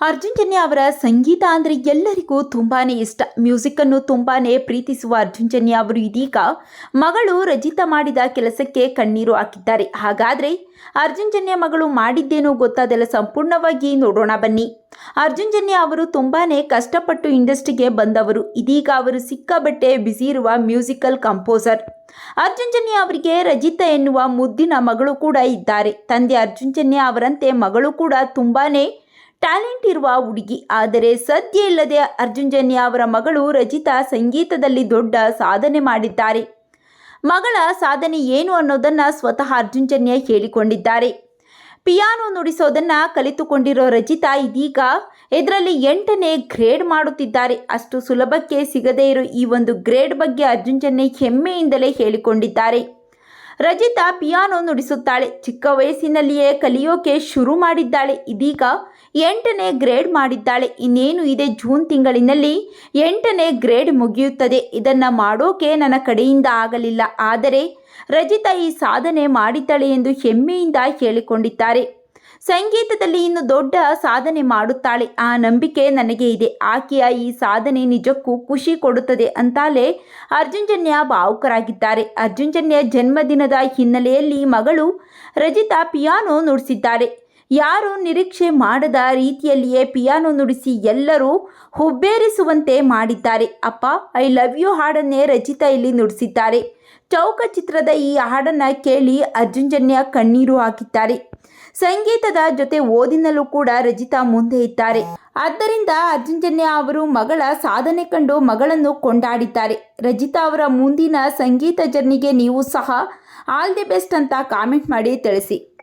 ಅರ್ಜುನ್ ಜನ್ಯ ಅವರ ಸಂಗೀತ ಅಂದರೆ ಎಲ್ಲರಿಗೂ ತುಂಬಾನೇ ಇಷ್ಟ. ಮ್ಯೂಸಿಕ್ಕನ್ನು ತುಂಬಾನೇ ಪ್ರೀತಿಸುವ ಅರ್ಜುನ್ ಜನ್ಯ ಅವರು ಇದೀಗ ಮಗಳು ರಜಿತಾ ಮಾಡಿದ ಕೆಲಸಕ್ಕೆ ಕಣ್ಣೀರು ಹಾಕಿದ್ದಾರೆ. ಹಾಗಾದರೆ ಅರ್ಜುನ್ ಜನ್ಯ ಮಗಳು ಮಾಡಿದ್ದೇನೋ ಗೊತ್ತಾದೆಲ್ಲ ಸಂಪೂರ್ಣವಾಗಿ ನೋಡೋಣ ಬನ್ನಿ. ಅರ್ಜುನ್ ಜನ್ಯ ಅವರು ತುಂಬಾನೇ ಕಷ್ಟಪಟ್ಟು ಇಂಡಸ್ಟ್ರಿಗೆ ಬಂದವರು. ಇದೀಗ ಅವರು ಸಿಕ್ಕಾಬಟ್ಟೆ ಬ್ಯುಸಿ ಇರುವ ಮ್ಯೂಸಿಕಲ್ ಕಂಪೋಸರ್ ಅರ್ಜುನ್ ಜನ್ಯ ಅವರಿಗೆ ರಜಿತಾ ಎನ್ನುವ ಮುದ್ದಿನ ಮಗಳು ಕೂಡ ಇದ್ದಾರೆ. ತಂದೆ ಅರ್ಜುನ್ ಜನ್ಯ ಅವರಂತೆ ಮಗಳು ಕೂಡ ತುಂಬಾನೇ ಟ್ಯಾಲೆಂಟ್ ಇರುವ ಹುಡುಗಿ. ಆದರೆ ಸದ್ಯ ಇಲ್ಲದೆ ಅರ್ಜುನ್ ಜನ್ಯ ಅವರ ಮಗಳು ರಜಿತಾ ಸಂಗೀತದಲ್ಲಿ ದೊಡ್ಡ ಸಾಧನೆ ಮಾಡಿದ್ದಾರೆ. ಮಗಳ ಸಾಧನೆ ಏನು ಅನ್ನೋದನ್ನು ಸ್ವತಃ ಅರ್ಜುನ್ ಜನ್ಯ ಹೇಳಿಕೊಂಡಿದ್ದಾರೆ. ಪಿಯಾನೋ ನುಡಿಸೋದನ್ನು ಕಲಿತುಕೊಂಡಿರೋ ರಜಿತಾ ಇದೀಗ ಇದರಲ್ಲಿ ಎಂಟನೇ ಗ್ರೇಡ್ ಮಾಡುತ್ತಿದ್ದಾರೆ. ಅಷ್ಟು ಸುಲಭಕ್ಕೆ ಸಿಗದೇ ಇರೋ ಈ ಒಂದು ಗ್ರೇಡ್ ಬಗ್ಗೆ ಅರ್ಜುನ್ ಜನ್ಯ ಹೆಮ್ಮೆಯಿಂದಲೇ ಹೇಳಿಕೊಂಡಿದ್ದಾರೆ. ರಜಿತಾ ಪಿಯಾನೋ ನುಡಿಸುತ್ತಾಳೆ. ಚಿಕ್ಕ ವಯಸ್ಸಿನಲ್ಲಿಯೇ ಕಲಿಯೋಕೆ ಶುರು ಮಾಡಿದ್ದಾಳೆ. ಇದೀಗ ಎಂಟನೇ ಗ್ರೇಡ್ ಮಾಡಿದ್ದಾಳೆ. ಇನ್ನೇನು ಇದೆ ಜೂನ್ ತಿಂಗಳಿನಲ್ಲಿ? ಎಂಟನೇ ಗ್ರೇಡ್ ಮುಗಿಯುತ್ತದೆ. ಇದನ್ನು ಮಾಡೋಕೆ ನನ್ನ ಕಡೆಯಿಂದ ಆಗಲಿಲ್ಲ. ಆದರೆ ರಜಿತಾ ಈ ಸಾಧನೆ ಮಾಡಿದ್ದಾಳೆ ಎಂದು ಹೆಮ್ಮೆಯಿಂದ ಹೇಳಿಕೊಂಡಿದ್ದಾರೆ. ಸಂಗೀತದಲ್ಲಿ ಇನ್ನು ದೊಡ್ಡ ಸಾಧನೆ ಮಾಡುತ್ತಾಳೆ. ಆ ನಂಬಿಕೆ ನನಗೆ ಇದೆ. ಆಕೆಯ ಈ ಸಾಧನೆ ನಿಜಕ್ಕೂ ಖುಷಿ ಕೊಡುತ್ತದೆ ಅಂತಾಲೆ ಅರ್ಜುನ್ಜನ್ಯ ಭಾವುಕರಾಗಿದ್ದಾರೆ. ಅರ್ಜುನ್ಜನ್ಯ ಜನ್ಮದಿನದ ಹಿನ್ನೆಲೆಯಲ್ಲಿ ಮಗಳು ರಜಿತಾ ಪಿಯಾನೋ ನುಡಿಸಿದ್ದಾರೆ. ಯಾರು ನಿರೀಕ್ಷೆ ಮಾಡದ ರೀತಿಯಲ್ಲಿಯೇ ಪಿಯಾನೋ ನುಡಿಸಿ ಎಲ್ಲರೂ ಹುಬ್ಬೇರಿಸುವಂತೆ ಮಾಡಿದ್ದಾರೆ. ಅಪ್ಪ, ಐ ಲವ್ ಯು ಹಾಡನ್ನೇ ರಚಿತಾ ಇಲ್ಲಿ ನುಡಿಸಿದ್ದಾರೆ. ಚೌಕ ಚಿತ್ರದ ಈ ಹಾಡನ್ನು ಕೇಳಿ ಅರ್ಜುನ್ ಜನ್ಯ ಕಣ್ಣೀರು ಹಾಕಿದ್ದಾರೆ. ಸಂಗೀತದ ಜೊತೆ ಓದಿನಲ್ಲೂ ಕೂಡ ರಜಿತಾ ಮುಂದೆ ಇದ್ದಾರೆ. ಆದ್ದರಿಂದ ಅರ್ಜುನ್ ಜನ್ಯ ಅವರು ಮಗಳ ಸಾಧನೆ ಕಂಡು ಮಗಳನ್ನು ಕೊಂಡಾಡಿದ್ದಾರೆ. ರಜಿತಾ ಅವರ ಮುಂದಿನ ಸಂಗೀತ ಜರ್ನಿಗೆ ನೀವು ಸಹ ಆಲ್ ದಿ ಬೆಸ್ಟ್ ಅಂತ ಕಾಮೆಂಟ್ ಮಾಡಿ ತಿಳಿಸಿ.